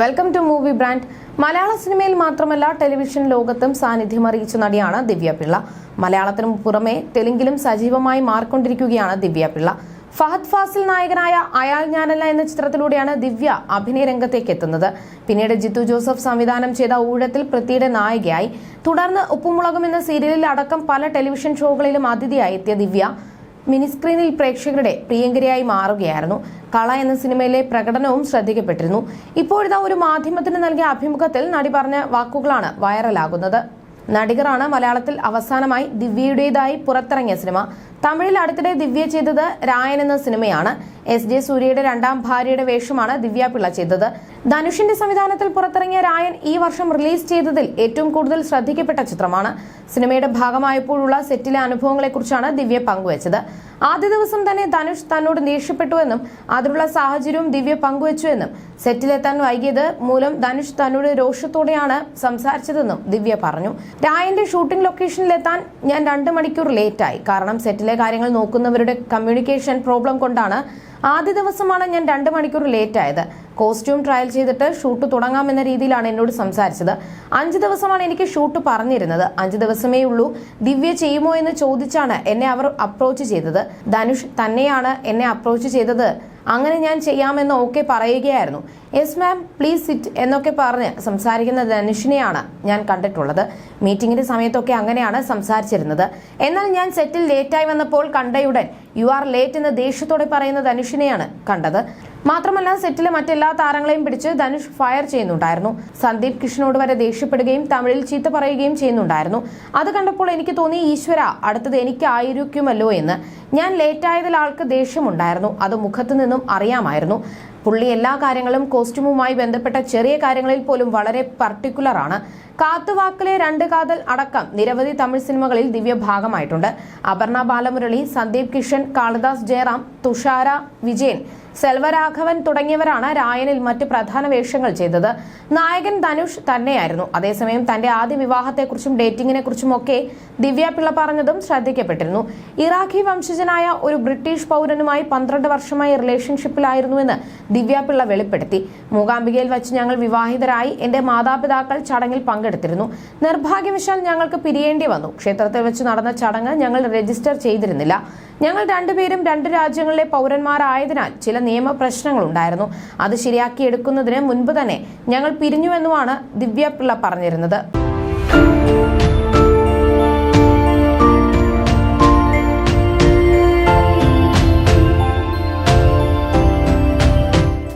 Welcome to movie brand മലയാള സിനിമയിൽ മാത്രമല്ല television ലോകത്തും സാന്നിധ്യം അറിയിച്ച നടിയാണ് ദിവ്യ പിള്ള. മലയാളത്തിനും പുറമെ തെലുങ്കിലും സജീവമായി മാറിക്കൊണ്ടിരിക്കുകയാണ് ദിവ്യ പിള്ള. ഫഹദ് ഫാസിൽ നായകനായ അയാൾ ഞാനല്ല എന്ന ചിത്രത്തിലൂടെയാണ് ദിവ്യ അഭിനയ രംഗത്തേക്ക് എത്തുന്നത്. പിന്നീട് ജിത്തു ജോസഫ് സംവിധാനം ചെയ്ത ഊഴത്തിൽ പൃഥ്വിയുടെ നായികയായി. തുടർന്ന് ഉപ്പുമുളകും എന്ന സീരിയലിൽ അടക്കം പല ടെലിവിഷൻ ഷോകളിലും അതിഥിയായി എത്തിയ ദിവ്യ. മിനിസ്ക്രീനിൽ പ്രേക്ഷകരുടെ പ്രിയങ്കരിയായി മാറുകയായിരുന്നു. കള എന്ന സിനിമയിലെ പ്രകടനവും ശ്രദ്ധിക്കപ്പെട്ടിരുന്നു. ഇപ്പോഴിതാ ഒരു മാധ്യമത്തിന് നൽകിയ അഭിമുഖത്തിൽ നടി പറഞ്ഞ വാക്കുകളാണ് വൈറലാകുന്നത്. നടികറാണ് മലയാളത്തിൽ അവസാനമായി ദിവ്യയുടേതായി പുറത്തിറങ്ങിയ സിനിമ. തമിഴിൽ അടുത്തിടെ ദിവ്യ ചെയ്തത് രായൻ എന്ന സിനിമയാണ്. എസ് ജെ സൂര്യയുടെ രണ്ടാം ഭാര്യയുടെ വേഷമാണ് ദിവ്യ പിള്ള ചെയ്തത്. ധനുഷിന്റെ സംവിധാനത്തിൽ പുറത്തിറങ്ങിയ രായൻ ഈ വർഷം റിലീസ് ചെയ്തതിൽ ഏറ്റവും കൂടുതൽ ശ്രദ്ധിക്കപ്പെട്ട ചിത്രമാണ്. സിനിമയുടെ ഭാഗമായപ്പോഴുള്ള സെറ്റിലെ അനുഭവങ്ങളെക്കുറിച്ചാണ് ദിവ്യ പങ്കുവച്ചത്. ആദ്യ ദിവസം തന്നെ ധനുഷ് തന്നോട് ദേഷ്യപ്പെട്ടുവെന്നും അതിലുള്ള സാഹചര്യവും ദിവ്യ പങ്കുവച്ചുവെന്നും സെറ്റിലെത്താൻ വൈകിയത് മൂലം ധനുഷ് തന്നോട് രോഷത്തോടെയാണ് സംസാരിച്ചതെന്നും ദിവ്യ പറഞ്ഞു. രായന്റെ ഷൂട്ടിംഗ് ലൊക്കേഷനിലെത്താൻ ഞാൻ രണ്ട് മണിക്കൂർ ലേറ്റായി. കാരണം സെറ്റിലെ കാര്യങ്ങൾ നോക്കുന്നവരുടെ കമ്മ്യൂണിക്കേഷൻ പ്രോബ്ലം കൊണ്ടാണ് ആദ്യ ദിവസമാണ് ഞാൻ രണ്ട് മണിക്കൂർ ലേറ്റ് ആയത്. കോസ്റ്റ്യൂം ട്രയൽ ചെയ്തിട്ട് ഷൂട്ട് തുടങ്ങാമെന്ന രീതിയിലാണ് എന്നോട് സംസാരിച്ചത്. അഞ്ച് ദിവസമാണ് എനിക്ക് ഷൂട്ട് പറഞ്ഞിരുന്നത്. അഞ്ച് ദിവസമേ ഉള്ളൂ. ദിവ്യ ചെയ്യുമോ എന്ന് ചോദിച്ചാണ് എന്നെ അവർ അപ്രോച്ച് ചെയ്തത്. ധനുഷ് തന്നെയാണ് എന്നെ അപ്രോച്ച് ചെയ്തത്. അങ്ങനെ ഞാൻ ചെയ്യാമെന്ന് ഓക്കെ പറയുകയായിരുന്നു. യെസ് മാം പ്ലീസ് സിറ്റ് എന്നൊക്കെ പറഞ്ഞ് സംസാരിക്കുന്ന ധനുഷിനെയാണ് ഞാൻ കണ്ടിട്ടുള്ളത്. മീറ്റിംഗിന്റെ സമയത്തൊക്കെ അങ്ങനെയാണ് സംസാരിച്ചിരുന്നത്. എന്നാൽ ഞാൻ സെറ്റിൽ ലേറ്റായി വന്നപ്പോൾ കണ്ടയുടൻ യു ആർ ലേറ്റ് എന്ന് ദേഷ്യത്തോടെ പറയുന്ന ധനുഷിനെയാണ് കണ്ടത്. മാത്രമല്ല സെറ്റിലെ മറ്റെല്ലാ താരങ്ങളെയും പിടിച്ച് ധനുഷ് ഫയർ ചെയ്യുന്നുണ്ടായിരുന്നു. സന്ദീപ് കൃഷ്ണനോട് വരെ ദേഷ്യപ്പെടുകയും തമിഴിൽ ചീത്ത പറയുകയും ചെയ്യുന്നുണ്ടായിരുന്നു. അത് കണ്ടപ്പോൾ എനിക്ക് തോന്നി ഈശ്വര അടുത്തത് എനിക്കായിരിക്കുമല്ലോ എന്ന്. ഞാൻ ലേറ്റായതിൽ ആൾക്ക് ദേഷ്യമുണ്ടായിരുന്നു. അത് മുഖത്ത് നിന്നും അറിയാമായിരുന്നു. പുള്ളി എല്ലാ കാര്യങ്ങളും കോസ്റ്റ്യൂമുമായി ബന്ധപ്പെട്ട ചെറിയ കാര്യങ്ങളിൽ പോലും വളരെ പർട്ടിക്കുലർ ആണ്. കാത്തുവാക്കിലെ രണ്ട് കാതൽ അടക്കം നിരവധി തമിഴ് സിനിമകളിൽ ദിവ്യ ഭാഗമായിട്ടുണ്ട് അപർണ ബാലമുരളി സന്ദീപ് കിഷൻ കാളിദാസ് ജയറാം തുഷാര വിജയൻ. സെൽവരാഘവൻ തുടങ്ങിയവരാണ് രായനിൽ മറ്റ് പ്രധാന വേഷങ്ങൾ ചെയ്തത്. നായകൻ ധനുഷ് തന്നെയായിരുന്നു. അതേസമയം തന്റെ ആദ്യ വിവാഹത്തെക്കുറിച്ചും ഡേറ്റിംഗിനെ കുറിച്ചും ഒക്കെ ദിവ്യ പിള്ള പറഞ്ഞതും ശ്രദ്ധിക്കപ്പെട്ടിരുന്നു. ഇറാഖി വംശജനായ ഒരു ബ്രിട്ടീഷ് പൗരനുമായി പന്ത്രണ്ട് വർഷമായി റിലേഷൻഷിപ്പിലായിരുന്നുവെന്ന് ദിവ്യ പിള്ള വെളിപ്പെടുത്തി. മൂകാംബികയിൽ വെച്ച് ഞങ്ങൾ വിവാഹിതരായി എന്റെ മാതാപിതാക്കൾ ചടങ്ങിൽ പങ്കെടുത്തിരുന്നു. നിർഭാഗ്യവശാൽ ഞങ്ങൾക്ക് പിരിയേണ്ടി വന്നു. ക്ഷേത്രത്തിൽ വെച്ച് നടന്ന ചടങ്ങ് ഞങ്ങൾ രജിസ്റ്റർ ചെയ്തിരുന്നില്ല. ഞങ്ങൾ രണ്ടുപേരും രണ്ട് രാജ്യങ്ങളിലെ പൗരന്മാരായതിനാൽ ചില നിയമ പ്രശ്നങ്ങളുണ്ടായിരുന്നു. അത് ശരിയാക്കിയെടുക്കുന്നതിന് മുൻപ് തന്നെ ഞങ്ങൾ പിരിഞ്ഞുവെന്നുമാണ് ദിവ്യ പിള്ള പറഞ്ഞിരുന്നത്.